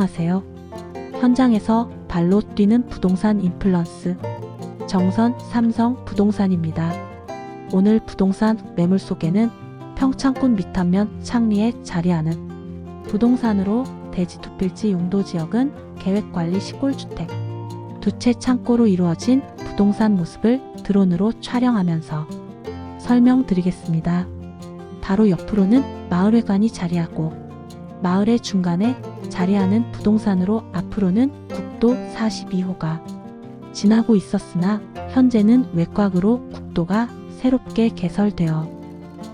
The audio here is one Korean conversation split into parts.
안녕하세요. 현장에서 발로 뛰는 부동산 인플루언스 정선 삼성 부동산입니다. 오늘 부동산 매물 속에는 평창군 밑단면 창리에 자리하는 부동산으로 대지 두필지 용도 지역은 계획관리 시골주택 두 채 창고로 이루어진 부동산 모습을 드론으로 촬영하면서 설명드리겠습니다. 바로 옆으로는 마을회관이 자리하고 마을의 중간에 자리하는 부동산으로 앞으로는 국도 42호가 지나고 있었으나 현재는 외곽으로 국도가 새롭게 개설되어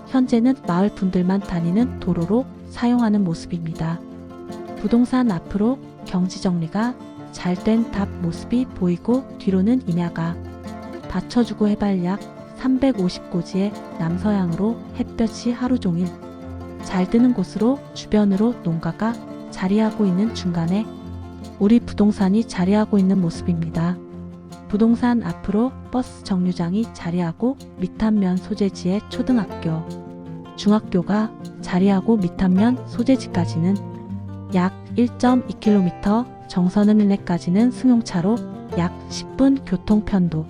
현재는 마을 분들만 다니는 도로로 사용하는 모습입니다. 부동산 앞으로 경지 정리가 잘 된 답 모습이 보이고 뒤로는 임야가 받쳐주고 해발 약 350고지의 남서향으로 햇볕이 하루 종일 잘 드는 곳으로 주변으로 농가가 자리하고 있는 중간에 우리 부동산이 자리하고 있는 모습입니다. 부동산 앞으로 버스 정류장이 자리하고 밑단면 소재지의 초등학교, 중학교가 자리하고 밑단면 소재지까지는 약 1.2km, 정선은 일내까지는 승용차로 약 10분 교통편도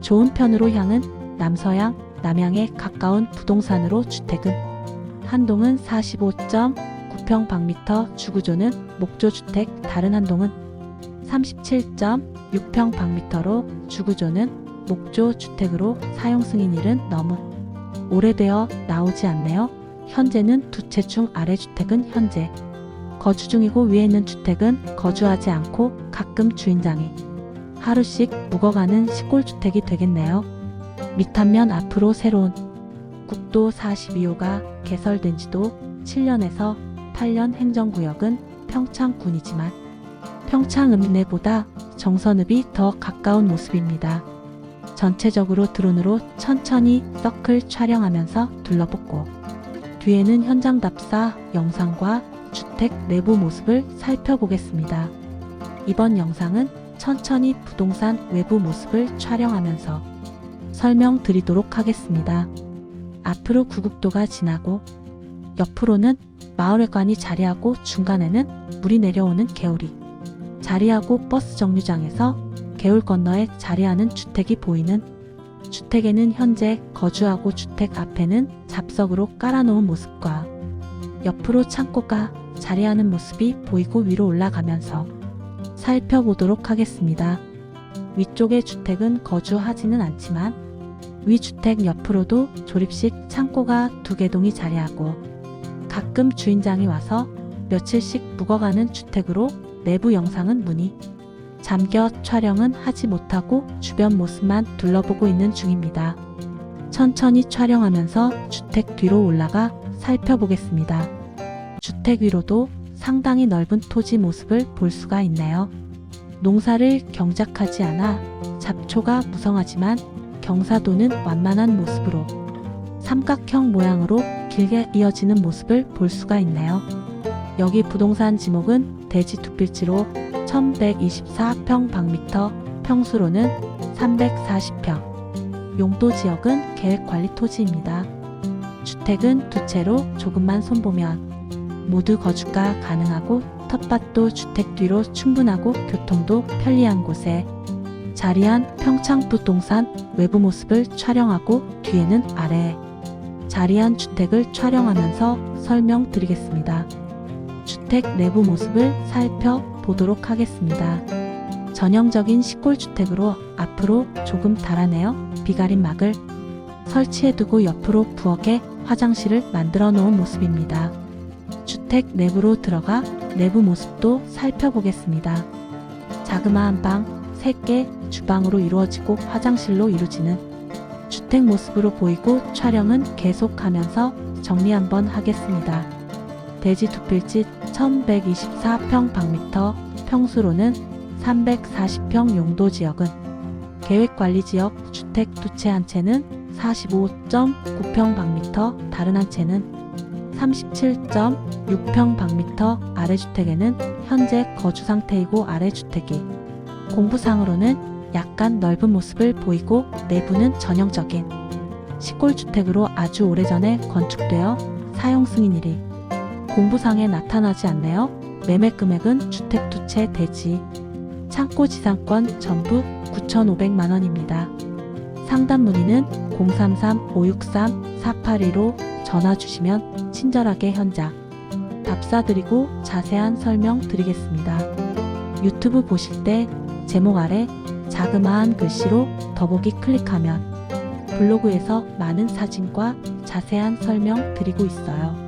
좋은 편으로 향은 남서양, 남양에 가까운 부동산으로 주택은 한동은 45.9평방미터 주구조는 목조주택 다른 한동은 37.6평방미터로 주구조는 목조주택으로 사용 승인일은 너무 오래되어 나오지 않네요. 현재는 두 채 중 아래 주택은 현재 거주 중이고 위에 있는 주택은 거주하지 않고 가끔 주인장이 하루씩 묵어가는 시골주택이 되겠네요. 밑단면 앞으로 새로운 국도 42호가 개설된 지도 7년에서 8년 행정구역은 평창군이지만 평창읍내보다 정선읍이 더 가까운 모습입니다. 전체적으로 드론으로 천천히 서클 촬영하면서 둘러보고 뒤에는 현장 답사 영상과 주택 내부 모습을 살펴보겠습니다. 이번 영상은 천천히 부동산 외부 모습을 촬영하면서 설명드리도록 하겠습니다. 앞으로 구국도가 지나고 옆으로는 마을회관이 자리하고 중간에는 물이 내려오는 개울이 자리하고 버스 정류장에서 개울 건너에 자리하는 주택이 보이는 주택에는 현재 거주하고 주택 앞에는 잡석으로 깔아놓은 모습과 옆으로 창고가 자리하는 모습이 보이고 위로 올라가면서 살펴보도록 하겠습니다. 위쪽의 주택은 거주하지는 않지만 위 주택 옆으로도 조립식 창고가 두 개동이 자리하고 가끔 주인장이 와서 며칠씩 묵어가는 주택으로 내부 영상은 문이 잠겨 촬영은 하지 못하고 주변 모습만 둘러보고 있는 중입니다. 천천히 촬영하면서 주택 뒤로 올라가 살펴보겠습니다. 주택 위로도 상당히 넓은 토지 모습을 볼 수가 있네요. 농사를 경작하지 않아 잡초가 무성하지만 경사도는 완만한 모습으로 삼각형 모양으로 길게 이어지는 모습을 볼 수가 있네요. 여기 부동산 지목은 대지 두필지로 1124평방미터, 평수로는 340평. 용도 지역은 계획관리 토지입니다. 주택은 두 채로 조금만 손보면 모두 거주가 가능하고 텃밭도 주택 뒤로 충분하고 교통도 편리한 곳에 자리한 평창 부동산 외부 모습을 촬영하고 뒤에는 아래에 자리한 주택을 촬영하면서 설명드리겠습니다. 주택 내부 모습을 살펴보도록 하겠습니다. 전형적인 시골주택으로 앞으로 조금 달아내어 비가림 막을 설치해두고 옆으로 부엌에 화장실을 만들어 놓은 모습입니다. 주택 내부로 들어가 내부 모습도 살펴보겠습니다. 자그마한 방 3개 주방으로 이루어지고 화장실로 이루어지는 주택 모습으로 보이고 촬영은 계속하면서 정리 한번 하겠습니다. 대지 두 필지 1124평방미터, 평수로는 340평 용도 지역은 계획관리지역 주택 두 채 한 채는 45.9평방미터, 다른 한 채는 37.6평방미터, 아래 주택에는 현재 거주 상태이고 아래 주택이 공부상으로는 약간 넓은 모습을 보이고 내부는 전형적인 시골주택으로 아주 오래전에 건축되어 사용 승인일이 공부상에 나타나지 않네요. 매매 금액은 주택 두 채 대지. 창고 지상권 전부 9,500만 원입니다. 상담 문의는 033-563-4815 전화 주시면 친절하게 현장 답사 드리고 자세한 설명 드리겠습니다. 유튜브 보실 때 제목 아래 자그마한 글씨로 더보기 클릭하면 블로그에서 많은 사진과 자세한 설명 드리고 있어요.